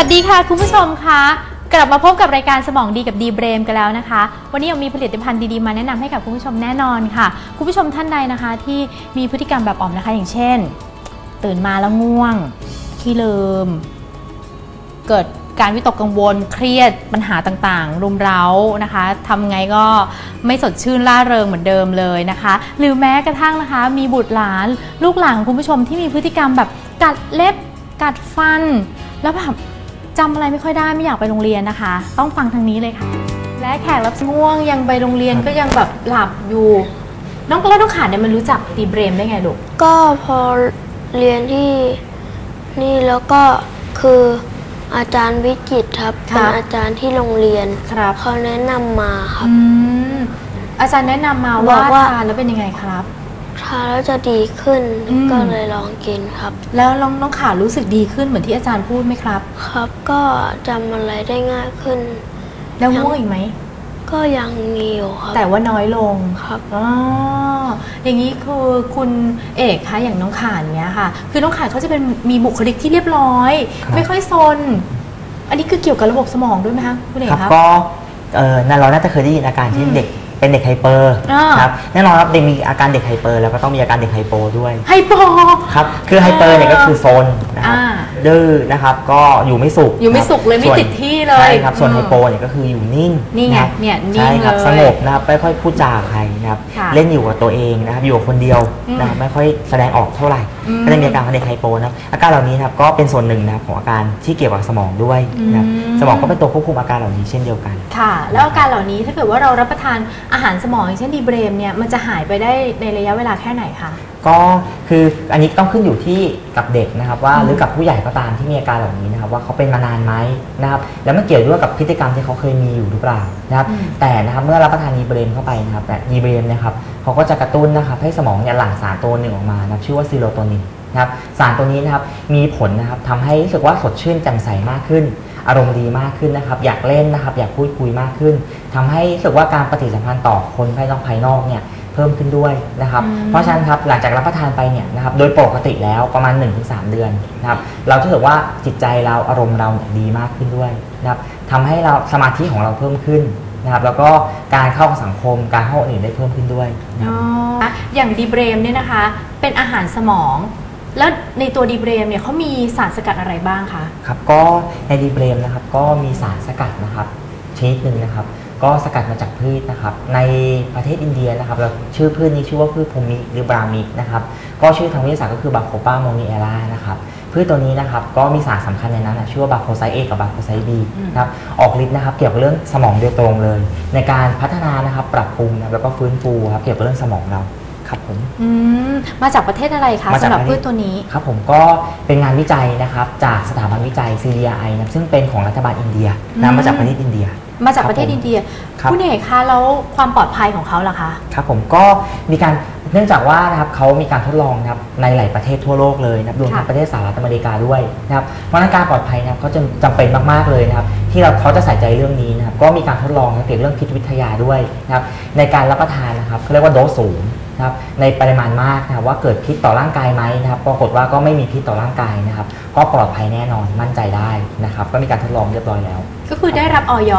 วัสดีค่ะคุณผู้ชมคะกลับมาพบกับรายการสมองดีกับดีเบรมกันแล้วนะคะ วันนี้เรามีผลิตภัณฑ์ดีๆมาแนะนำให้กับคุณผู้ชมแน่นอนค่ะ คุณผู้ชมท่านใดนะคะ ที่มีพฤติกรรมแบบอ่อมนะคะ อย่างเช่น ตื่นมาแล้วง่วง ขี้ลืม เกิดการวิตกกังวล เครียดปัญหาต่างๆ รุมเร้านะคะทำไงก็ไม่สดชื่นล่าเริงเหมือนเดิมเลยนะคะ หรือแม้กระทั่งนะคะ มีบุตรหลานลูกหลานของคุณผู้ชมที่มีพฤติกรรมแบบกัดเล็บกัดฟัน แล้วแบบ จำอะไรไม่ค่อยได้ไม่อยากไปโรงเรียนนะคะ ต้องฟังทางนี้เลยค่ะ และแขกรับเชิญง่วงยังไปโรงเรียนก็ยังแบบหลับอยู่ น้องแล้วน้องขาเนี่ยมันรู้จักตีเบรมได้ไงลูกก็พอเรียนที่นี่แล้วก็คืออาจารย์วิจิตรครับครัเป็นบอาจารย์ที่โรงเรียนครับเขาแนะนำมาครับ อืมอาจารย์แนะนำมาบว่าอกว่า ทานแล้วเป็นยังไงครับ ทานแล้วจะดีขึ้นอืม ก็เลยลองกินครับ แล้วน้องน้องขารู้สึกดีขึ้นเหมือนที่อาจารย์พูดไหมครับ ครับก็จำอะไรได้ง่ายขึ้น แล้วง่วงอีกไหม ก็ยังมีอยู่ครับแต่ว่าน้อยลง ครับ อ๋อ อย่างนี้คือคุณเอกคะอย่างน้องขานเนี้ยค่ะ คือน้องขานเขาจะเป็นมีบุคลิกที่เรียบร้อย ครับ ไม่ค่อยซน อันนี้คือเกี่ยวกับระบบสมองด้วยไหมคะคุณเอกครับครับก็เออนั่นเราน่าจะเคยได้ยินอาการที่อืมเด็ก เป็นเด็กไฮเปอร์อ่า ครับแน่นอนครับเด็กมีอาการเด็กไฮเปอร์แล้วก็ต้องมีอาการเด็กไฮโปด้วยไฮโป ครับคือไฮเปอร์เนี่ยก็คือโซนนะครับอ่าดื้อนะครับก็อยู่ไม่สุขอยู่ไม่ครับสุขเลยไม่ส่วนติดที่เลยใช่ครับส่วนอืมไฮโปเนี่ยก็คืออยู่นิ่งนี่ไงะครับเนี่ยนิ่งใช่ครับเลยสงบนะครับไม่ค่อยพูดจากับใครนะครับค่ะเล่นอยู่กับตัวเองนะครับอยู่กับคนเดียวอืม นะครับไม่ค่อยแสดงออกเท่าไหร่อืม ก็จะมีอาการของเด็กไฮโปนะครับอาการเหล่านี้นะครับก็เป็นส่วนหนึ่งนะครับของอาการที่เกี่ยวกับสมองด้วยนะครับอืมสมองก็เป็นตัวควบคุมอาการเหล่านี้เช่นเดียวกัน ค่ะ แล้วอาการเหล่านี้ถ้าเกิดว่าเรารับประทานอาหารสมองอย่างเช่นดีเบรมเนี่ยมันจะหายไปได้ในระยะเวลาแค่ไหนคะก็คืออันนี้ต้องขึ้นอยู่ที่กับเด็กนะครับว่าอืมหรือกับผู้ใหญ่ก็ตามที่มีอาการเหล่านี้นะครับว่าเขาเป็นมานานไหมนะครับแล้วมันเกี่ยวด้วยกับพฤติกรรมที่เขาเคยมีอยู่หรือเปล่านะครับอืมแต่นะครับเมื่อรับประทานยีเบรมเข้าไปนะครับแต่ยีเบรมเนะครับเขาก็จะกระตุ้นนะครับให้สมองเนี่ยหลั่งสารตัวหนึ่งออกมานะครับชื่อว่าซีโรโทนินนะครับสารตัวนี้นะครับมีผลนะครับทำให้รู้สึกว่าสดชื่นแจ่มใสมากขึ้น อารมณ์ดีมากขึ้นนะครับอยากเล่นนะครับอยากพูดคุยมากขึ้นทำให้รู้สึกว่าการปฏิสัมพันธ์ต่อคนภายนอกภายนอกเนี่ยเพิ่มขึ้นด้วยนะครับอืมเพราะฉะนั้นครับหลังจากรับประทานไปเนี่ยนะครับโดยปกติแล้วประมาณ 1-3 เดือนนะครับเราจะรู้สึกว่าจิตใจเราอารมณ์เราเนี่ยดีมากขึ้นด้วยนะครับทำให้เราสมาธิของเราเพิ่มขึ้นนะครับแล้วก็การเข้ากับสังคมการเข้ากับคนอื่นได้เพิ่มขึ้นด้วยนะครับอ๋ออย่างดีเบรมเนี่ยนะคะเป็นอาหารสมองแล้วในตัวดีเบรมเนี่ยเขามีสารสกัดอะไรบ้างคะครับก็ในดีเบรมนะครับก็มีสารสกัดนะครับชนิดหนึ่งนะครับ ก็สกัดมาจากพืชนะครับ ในประเทศอินเดียนะครับเราชื่อพืชนี้ชื่อว่าพืชพรมิหรือบรามินะครับ ก็ชื่อทางวิทยาศาสตร์ก็คือบาโคปาโมนิเอล่านะครับพืชตัวนี้นะครับก็มีสารสำคัญในนั้นนะชื่อว่าบาโคไซเอกับบาโคไซบีอืมนะครับออกฤทธิ์นะครับเกี่ยวกับเรื่องสมองโดยตรงเลย ในการพัฒนานะครับปรับปรุงนะครับแล้วก็ฟื้นฟูครับเกี่ยวกับเรื่องสมองเรา ครับผมอืมมาจากประเทศอะไรคะมาสำจากหรับประเทศพืชตัวนี้ครับผมก็เป็นงานวิจัยนะครับจากสถาบันวิจัย CDI นะครับซึ่งเป็นของรัฐบาลอินเดียอืมนำมาจากประเทศอินเดีย มาจากคบประเทศผมอินเดียครับคุณเอกคะแล้วความปลอดภัยของเขาล่ะคะครับผมก็มีการเนื่องจากว่านะครับเขามีการทดลองนะครับในหลายประเทศทั่วโลกเลยนะครับรวมทั้งค่ะประเทศสหรัฐอเมริกาด้วยนะครับเพราะฉะนั้นการปลอดภัยนะครับก็จะจำเป็นมากๆเลยนะครับที่เราเขาจะใส่ใจเรื่องนี้นะครับก็มีการทดลองเกี่ยวกับเรื่องพิษวิทยาด้วยนะครับในการรับประทานนะครับเขาเรียกว่าโดสสูง นะครับในปริมาณมากนะครับว่าเกิดพิษต่อร่างกายไหมนะครับปรากฏว่าก็ไม่มีพิษต่อร่างกายนะครับ ก็ปลอดภัยแน่นอนมั่นใจได้นะครับ ก็มีการทดลองเรียบร้อยแล้ว ก็คือได้รับออย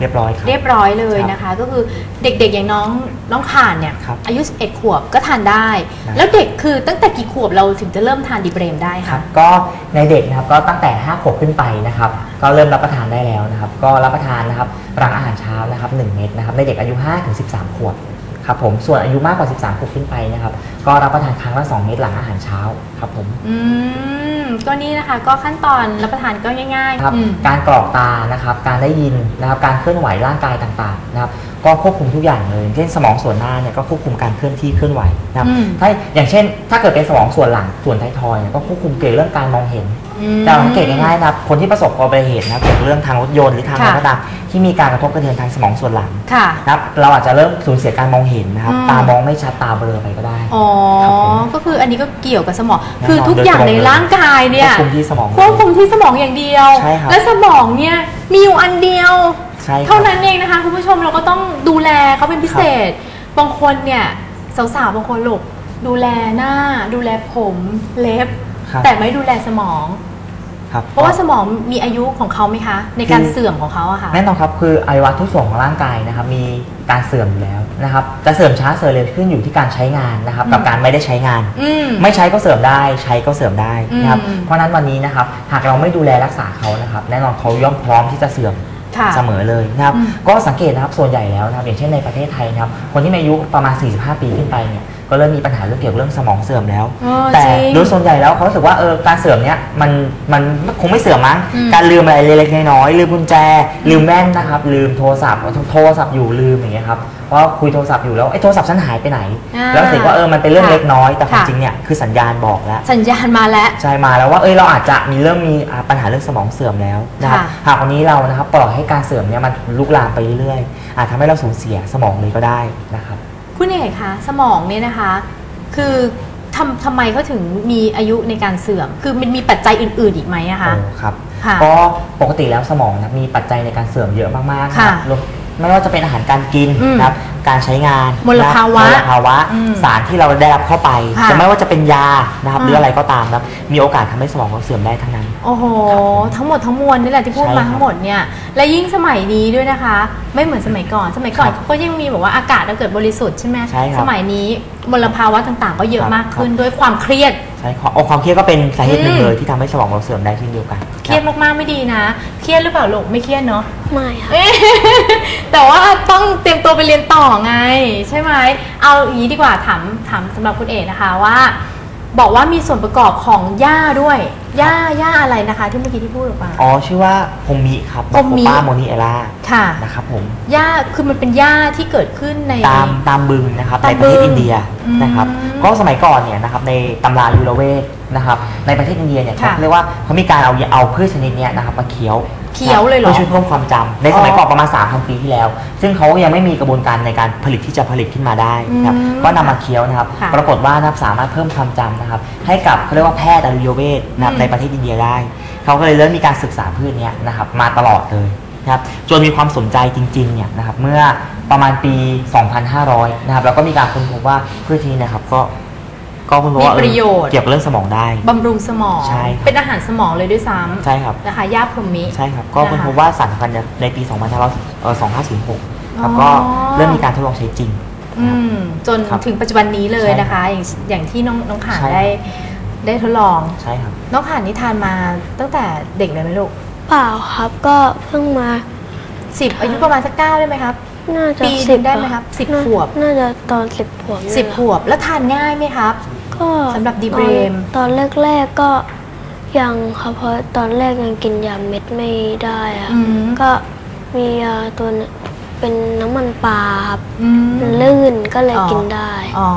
เรียบร้อยครับเรียบร้อยเลยครับนะคะ ก็คือเด็กๆอย่างน้องน้องข่านเนี่ยครับอายุ 11 ขวบก็ทานได้ได้ แล้วเด็กคือตั้งแต่กี่ขวบเราถึงจะเริ่มทานดีเบรมได้ครัคะบก็ในเด็กนะครับก็ตั้งแต่ 5 ขวบขึ้นไปนะครับก็เริ่มรับประทานได้แล้วนะครับ ก็รับประทานนะครับหลังอาหารเช้านะครับ1เม็ดนะครับในเด็กอายุ5ถึง13 ขวบ ครับผมส่วนอายุมากกว่า 13ขวบขึ้นไปนะครับ ก็รับประทานครั้งละ 2 เม็ดหลังอาหารเช้าครับผม อืมก็นี่นะคะ ก็ขั้นตอนรับประทานก็ง่ายครับๆอืม การกรอกตานะครับ การได้ยินนะครับ การเคลื่อนไหวร่างกายต่างๆนะครับ ก็ควบคุมทุกอย่างเลย เช่นสมองส่วนหน้าเนี่ยก็ควบคุมการเคลื่อนที่เคลื่อนไหวนะครับ อืม ถ้าอย่างเช่น ถ้าเกิดเป็นสมองส่วนหลังส่วนท้ายทอยเนี่ยก็ควบคุมเกี่ยวกับเรื่องการมองเห็นอืม แต่สังเกตง่ายๆนะครับคนที่ประสบอุบัติเหตุนะครับเกี่ยวกับเรื่องทางรถยนต์หรือทางอะไรค่ะก็ตามที่มีการกระทบกระเทือนทางสมองส่วนหลังค่ะนะครับเราอาจจะเริ่มสูญเสียการมองเห็นนะครับอืมตามองไม่ชัดตาเบลอไปก็ได้อ๋อครับผมก็คืออันนี้ก็เกี่ยวกับสมองแน่นอนคือทุกอย่างในโดยตรงเลยร่างกายเนี่ควยบคุมที่สมองควบคุมที่สมองอย่างเดียวใช่ครับและสมองเนี่ยมีอยู่อันเดียวใช่ครับเท่านั้นเองนะคะคุณผู้ชมเราก็ต้องดูแลเขาเป็นพิเศษ บางคนเนี่ยสาวๆบางคนหลกดูแลหน้า ดูแลผมเล็บ ครับ แต่ไม่ดูแลสมองคครับเพราะว่าสมองมีอายุของเขาไหมคะ ในการคือเสื่อมของเขาอะค่ะ แน่นอนครับคืออวัยวะทุกส่วนของร่างกายนะครับมีการเสื่อมอยู่แล้วนะครับจะเสื่อมช้าเสื่อมเร็วขึ้นอยู่ที่การใช้งานนะครับอืมกับการไม่ได้ใช้งาน อืม ไม่ใช้ก็เสื่อมได้ใช้ก็เสื่อมได้นะครับอืม เพราะฉะนั้นวันนี้นะครับหากเราไม่ดูแลรักษาเขานะครับแน่นอนเขาย่อมพร้อมที่จะเสื่อมค่ะ เสมอเลยนะครับอืมก็สังเกตนะครับส่วนใหญ่แล้วนะครับอย่างเช่นในประเทศไทยนะครับคนที่มีอายุประมาณ 45 ปีขึ้นไปเนี่ยก็เริ่มมีปัญหาเรื่องเกี่ยวกับเรื่องสมองเสื่อมแล้วเออแต่จริงโดยส่วนใหญ่แล้วเขารู้สึกว่าเออการเสื่อมเนี้ยมันมันคงไม่เสื่อมมั้งอืมการลืมอะไรเล็กๆน้อยๆลืมกุญแจ ลืมแว่นนะครับ ลืมโทรศัพท์โทรศัพท์อยู่ลืมอย่างเงี้ยครับ ว่าคุยโทรศัพท์อยู่แล้วไอ้โทรศัพท์ฉันหายไปไหน อ่าแล้วรู้สึกว่าเออมันเป็นเรื่องค่ะเล็กน้อยแต่ความค่ะ จริงเนี่ยคือสัญญาณบอกแล้ว สัญญาณมาแล้ว ใช่มาแล้วว่าเอ้ยเราอาจจะมีเริ่มมีอ่าปัญหาเรื่องสมองเสื่อมแล้วนะครับค่ะหากวันนี้เรานะครับปล่อยให้การเสื่อมเนี่ยมันลุกลามไปเรื่อยๆอาจทำให้เราสูญเสียสมองเลยก็ได้นะครับ คุณเอกคะสมองเนี่ยนะคะ คือทำทำไมเขาถึงมีอายุในการเสื่อม คือมันมีปัจจัยอื่น ๆอีกไหมอะคะ โอ้ครับ ค่ะก็ปกติแล้วสมองนะมีปัจจัยในการเสื่อมเยอะมากๆนะค่ะรวม ไม่ว่าจะเป็นอาหารการกินอืมนะครับ การใช้งานมลภาวะนมลภาวะ อืมสารที่เราได้รับเข้าไป ค่ะจะไม่ว่าจะเป็นยานะครับ อืม หรืออะไรก็ตามนะครับ มีโอกาสทำให้สมองเราเสื่อมได้ทั้งนั้น โอ้โห ทั้งหมดทั้งมวลนี่แหละที่พูดใช่มาครับทั้งหมดเนี่ย และยิ่งสมัยนี้ด้วยนะคะ ไม่เหมือนสมัยก่อน สมัยก่อนครับเขาก็ยังมีแบบว่าอากาศเราเกิดบริสุทธิ์ใช่ไหมใช่ครับสมัยนี้มลภาวะต่างๆ ก็เยอะครับมากขึ้นด้วยความเครียดใช่ครับโอ้ความเครียดก็เป็นสาเหตุหนึ่งอืมเลยที่ทำให้สมองเราเสื่อมได้เช่นเดียวกันเครียดมากๆไม่ดีนะ เครียดหรือเปล่าลูกไม่เครียดเนาะ ไม่ครับเอ๊ะแต่ว่าต้องเตรียมตัวไปเรียนต่อไง ใช่ไหม เอาอย่างนี้ดีกว่าถามถามสำหรับคุณเอกนะคะว่า บอกว่ามีส่วนประกอบของหญ้าด้วยหญ้าหญ้าอะไรนะคะ ที่เมื่อกี้ที่พูดออกมา อ๋อชื่อว่าโฮมิครับโฮมิ ป้าโมนิเอล่าค่ะนะครับผมหญ้าคือมันเป็นหญ้าที่เกิดขึ้นใน ตามตามบึงนะครับตามในประเทศบึงอินเดียอืมนะครับก็สมัยก่อนเนี่ยนะครับในตำรายุรเวทนะครับในประเทศอินเดียเนี่ยค่ะเขาเรียกว่าเขามีการเอาเอาพืชชนิดเนี้ยนะครับมาเคี้ยว เคี้ยวเลยเหรอ พื่อช่วยเพิ่มความจำในสมัยก่อนประมาณ 3,000 ปีที่แล้ว ซึ่งเขายังไม่มีกระบวนการในการผลิตที่จะผลิตขึ้นมาได้นะครับอืมก็นำมาเคี้ยวนะครับ ค่ะปรากฏว่านะครับสามารถเพิ่มความจำนะครับ ให้กับเขาเรียกว่าแพทย์อายุรเวทนะครับอืมในประเทศอินเดียได้ เขาก็เลยเริ่มมีการศึกษาพืชเนี้ยนะครับมาตลอดเลยนะครับจนมีความสนใจจริงๆเนี่ยนะครับเมื่อประมาณปี 2500 นะครับแล้วก็มีการค้นพบว่าพืชชนิดนะครับก็ ก็ค้นพบว่ามีประโยชน์ เกี่ยวกับเรื่องสมองได้ บำรุงสมองใช่ครับ เป็นอาหารสมองเลยด้วยซ้ใช่ครับำนะคะหญ้าพรหมิ ใช่ครับ ก็ค้นพบว่าสารสำคัญในปี 2500เอ่อ2506ครับอ๋อก็เริ่มมีการทดลองใช้จริง อืมจนครับถึงปัจจุบันนี้เลยใช่นะคะ อย่างอย่างที่น้องน้องขานใช่ ได้ได้ทดลอง ใช่ครับ น้องขานนี่ทานมาตั้งแต่เด็กเลยไหมลูกเปล่าครับก็เพิ่งมาสิบอายุประมาณสักเก้าได้ไหมครับ น่าจะปีหนึ่งสิบได้ไหมครับสิบน่าขวบ น่าจะตอนสิบขวบนี่สิบแหละ ขวบแล้วทานง่ายไหมครับ ก็สำหรับดีเบรม ตอนแรกๆก็ยังครับเพราะตอนแรกยังกินยาเม็ดไม่ได้อะอืม ก็มียาตัวหนึงเป็นน้ำมันปลาครับอืม มันลื่นก็เลยอ๋อ กินได้ อ๋อ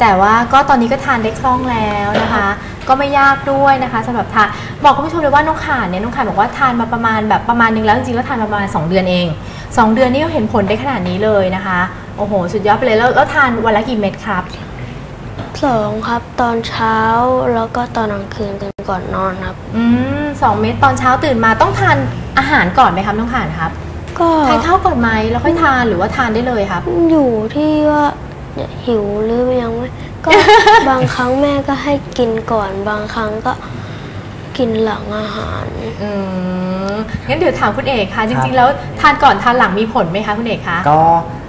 แต่ว่าก็ตอนนี้ก็ทานได้คล่องแล้วนะคะ ก็ไม่ยากด้วยนะคะสำหรับทานบอกคุณผู้ชมเลยว่าน้องขานเนี่ยน้องขานบอกว่าทานมาประมาณแบบประมาณนึงแล้วจริงๆแล้วทานมาประมาณ 2 เดือนเอง 2 เดือนนี่ก็เห็นผลได้ขนาดนี้เลยนะคะ โอ้โห สุดยอดไปเลยแล้วแล้วทานวันละกี่เม็ดครับ สองครับตอนเช้าแล้วก็ตอนกลางคืนกันก่อนนอนครับ อืมสองเม็ดตอนเช้าตื่นมาต้องทานอาหารก่อนไหมครับน้องขานครับก็ทานข้าวก่อนไหมแล้วค่อยทานหรือว่าทานได้เลยครับ อยู่ที่ว่าหิวหรือยังไม่ก็บางครั้งแม่ก็ให้กินก่อนบางครั้งก็ กินหลังอาหาร อืมงั้นเดี๋ยวถามคุณเอกค่ะจครัริงบๆแล้วทานก่อนทานหลังมีผลไหมคะคุณเอกคะ ก็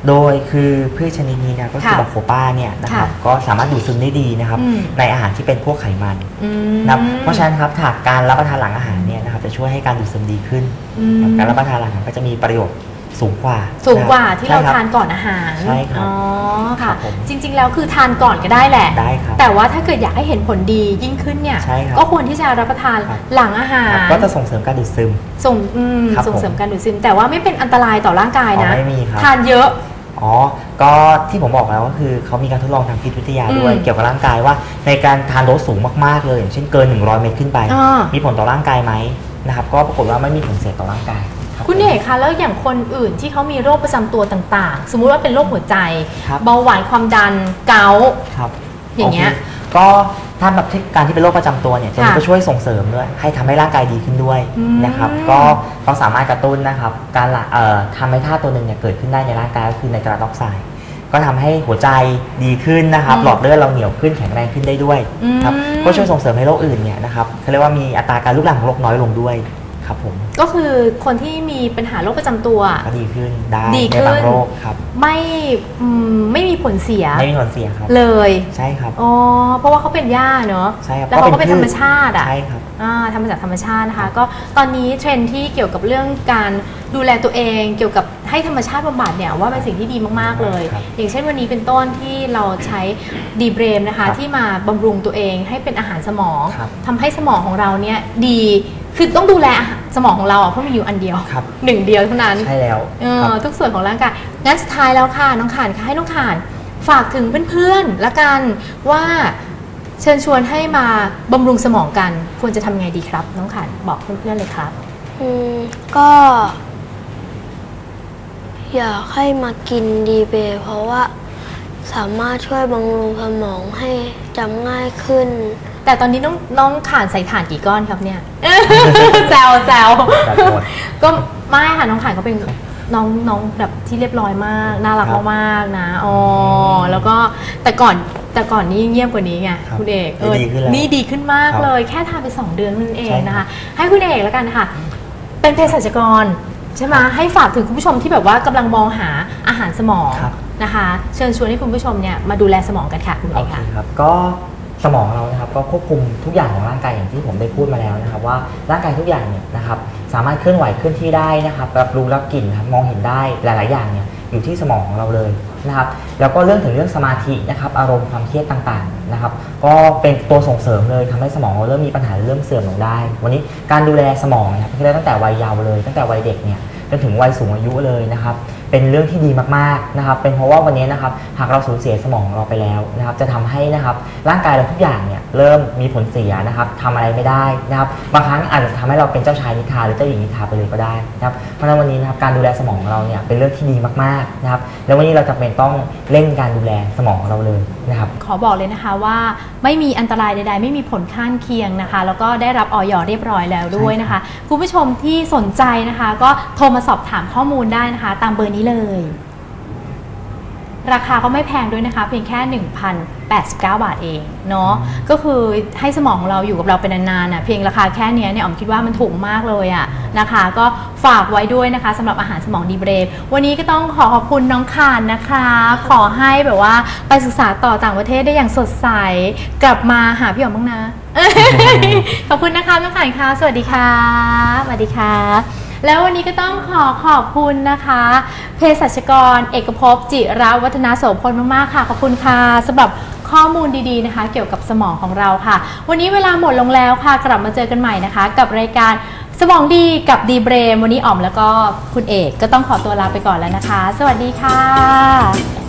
โดยคือพืชชนิดนี้นะก็คือค่ะบาโคป้าเนี่ยนะครับค่ะก็สามารถดูดซึมได้ดีนะครับ อืม ในอาหารที่เป็นพวกไขมันอืม นะครับเพราะฉะนั้นครับหากการรับประทานหลังอาหารเนี่ยนะครับจะช่วยให้การดูดซึมดีขึ้นอืม การรับประทานหลังอาหารก็จะมีประโยชน์ สูงกว่าสูงกว่าะคบที่เราใช่คบ ทานก่อนอาหารใช่ครับอ๋อครัค่ะบผมจริง ๆ แล้วคือทานก่อนก็ได้แหละ ได้ครับแต่ว่าถ้าเกิดอยากให้เห็นผลดียิ่งขึ้นเนี่ย ใช่ครับก็ควรที่จะรับประทานครับ หลังอาหารครับก็จะส่งเสริมการดูดซึม ส่งอืมครับส่งเสริมผมการดูดซึม แต่ว่าไม่เป็นอันตรายต่อร่างกายอ๋อนะไม่มีครับ ทานเยอะ อ๋อ ก็ที่ผมบอกแล้วก็คือเขามีการทดลองทางพิษวิทยาด้วย อืมเกี่ยวกับร่างกายว่า ในการทานโดสสูงมากๆเลยอย่างเช่นเกิน 100 เมตรขึ้นไป อ่ามีผลต่อร่างกายไหมนะครับก็ปรากฏว่าไม่มีผลเสียต่อร่างกายรับ คุณเอกคะแล้วอย่างคนอื่นที่เขามีโรคประจำตัวต่างๆ สมมุติว่าเป็นโรคหัวใจ ครับ เบาหวานความดันเกาต์ ครับอย่างเงี้ยโคก็ถ้าแบบที่การที่เป็นโรคประจำตัวเนี่ยตัวนี้ค่ะก็ช่วยส่งเสริมด้วย ให้ทำให้ร่างกายดีขึ้นด้วยอืม นะครับ ก็เขาสามารถกระตุ้นนะครับ การละเอ่อทำให้ธาตุตัวหนึ่งเนี่ยเกิดขึ้นได้ในร่างกายก็คือไนตรัสออกไซด์ก็ทำให้หัวใจดีขึ้นนะครับอืมหลอดเลือดเราเหนียวขึ้นแข็งแรงขึ้นได้ด้วยครับอืม ก็ช่วยส่งเสริมให้โรคอื่นเนี่ยนะครับเขาเรียกว่ามีอัตราการลุกลามของโรคน้อยลงด้วย ครับผมก็คือคนที่มีปัญหาโรคประจำตัวก็ดีขึ้นได้ดีในขึ้นบางโรคครับไม่อืมไม่มีผลเสียไม่มีผลเสียครับเลยใช่ครับอ๋อเพราะว่าเขาเป็นหญ้าเนอะใช่ครับแล้วเขาก็ก็เป็เป็นนธรรมพืชชาติอะใช่ครับอ่าทำมาจากธรรมชาตินะคะก็ตอนนี้เทรนด์ที่เกี่ยวกับเรื่องการดูแลตัวเองเกี่ยวกับให้ธรรมชาติบำบัดเนี่ยว่าเป็นสิ่งที่ดีมากๆเลยครับอย่างเช่นวันนี้เป็นต้นที่เราใช้ดีเบรมนะคะครับที่มาบำรุงตัวเองให้เป็นอาหารสมองครับทำให้สมองของเราเนี่ยดี คือต้องดูแลอาหารสมองของเราอะเพราะมีอยู่อันเดียวครับ หนึ่งเดียวเท่านั้นใช่แล้วเอครับอทุกส่วนของร่างกายงั้นสุดท้ายแล้วค่ะน้องขานค่ะให้น้องขานฝากถึงเพื่อนๆละกันว่าเชิญชวนให้มาบำรุงสมองกัน ควรจะทำไงดีครับ น้องขานบอกเพื่อนๆเลยครับ อืม ก็ อยากให้มากินดีเบย์เพราะว่าสามารถช่วยบำรุงสมองให้จำง่ายขึ้น แต่ตอนนี้น้องน้องขานใส่ถ่านกี่ก้อนครับเนี่ย แซวแซวแบบหมด ก็ไม่ค่ะน้องขานเขาเป็นน้องน้องแบบที่เรียบร้อยมากน่ารักครับมากๆนะอ๋อแล้วก็แต่ก่อนแต่ก่อนนี้เงียบกว่านี้ไงครับคุณเอกนี่ดีขึ้นแล้วนี่ดีขึ้นมากครับเลย แค่ทานไปสองเดือนนั่นเองใช่ครับนะคะให้คุณเอกแล้วกันค่ะ เป็นเภสัชกรใช่ไหมให้ฝากถึงคุณผู้ชมที่แบบว่ากำลังมองหาอาหารสมองครับ นะคะ เชิญชวนให้คุณผู้ชมเนี่ยมาดูแลสมองกันค่ะคุณเอโอกเคค่ะ ครับ ก็ สมองเรานะครับก็ควบคุมทุกอย่างของร่างกายอย่างที่ผมได้พูดมาแล้วนะครับ ว่าร่างกายทุกอย่างเนี่ยนะครับสามารถเคลื่อนไหวเคลื่อนที่ได้นะครับรับรู้รับกลิ่นนะครับมองเห็นได้หลาย ๆ อย่างเนี่ยอยู่ที่สมองของเราเลยนะครับแล้วก็เรื่องถึงเรื่องสมาธินะครับอารมณ์ความเครียดต่างๆนะครับก็เป็นตัวส่งเสริมเลยทำให้สมองเราเริ่มมีปัญหาเริ่มเสื่อมลงได้ วันนี้การดูแลสมองนะครับที่ได้ตั้งแต่วัยเยาว์เลย ตั้งแต่วัยเด็กเนี่ยจนถึงวัยสูงอายุเลยนะครับ เป็นเรื่องที่ดีมากๆนะครับเป็นเพราะว่าวันนี้นะครับหากเราสูญเสียสมองเราไปแล้วนะครับจะทำให้นะครับร่างกายเราทุกอย่างเนี่ยเริ่มมีผลเสียนะครับทำอะไรไม่ได้นะครับบางครั้งอาจจะทำให้เราเป็นเจ้าชายนิทราหรือเจ้าหญิงนิทราไปเลยก็ได้นะครับเพราะฉะนั้นวันนี้นะครับการดูแลสมองของเราเนี่ยเป็นเรื่องที่ดีมากๆนะครับแล้ววันนี้เราจะเป็นต้องเร่งการดูแลสมองของเราเลยนะครับ ขอบอกเลยนะคะว่าไม่มีอันตรายใดๆ ไม่มีผลข้างเคียงนะคะ แล้วก็ได้รับออยเรียบร้อยแล้วด้วยนะคะ คุณผู้ชมที่สนใจนะคะ ก็โทรมาสอบถามข้อมูลได้นะคะ ตามเบอร์นี้เลย ราคาก็ไม่แพงด้วยนะคะ เพียงแค่ 1,089 บาทเองเนาะก็คือให้สมองของเราอยู่กับเราเป็นนานๆน่ะเพียงราคาแค่เนี้ยเนี่ยอ๋อมคิดว่ามันถูกมากเลยอะนะคะ ก็ฝากไว้ด้วยนะคะสำหรับอาหารสมองดีเบรฟวันนี้ก็ต้องขอขอบคุณน้องคานนะคะ ขอให้แบบว่าไปศึกษาต่อต่างประเทศได้อย่างสดใสกลับมาหาพี่อ๋อมบ้างนะขอบคุณนะคะน้องขานค่ะสวัสดีค่ะสวัสดีค่ะ แล้ววันนี้ก็ต้องขอขอบคุณนะคะเภสัชกร เอกภพจิระวัฒนาโสพลมากๆค่ะ ขอบคุณค่ะสำหรับ ข้อมูลดีๆนะคะ เกี่ยวกับสมองของเราค่ะ วันนี้เวลาหมดลงแล้วค่ะ กลับมาเจอกันใหม่นะคะ กับรายการสมองดีกับดีเบรมวันนี้อ๋อมแล้วก็คุณเอกก็ต้องขอตัวลาไปก่อนแล้วนะคะ สวัสดีค่ะ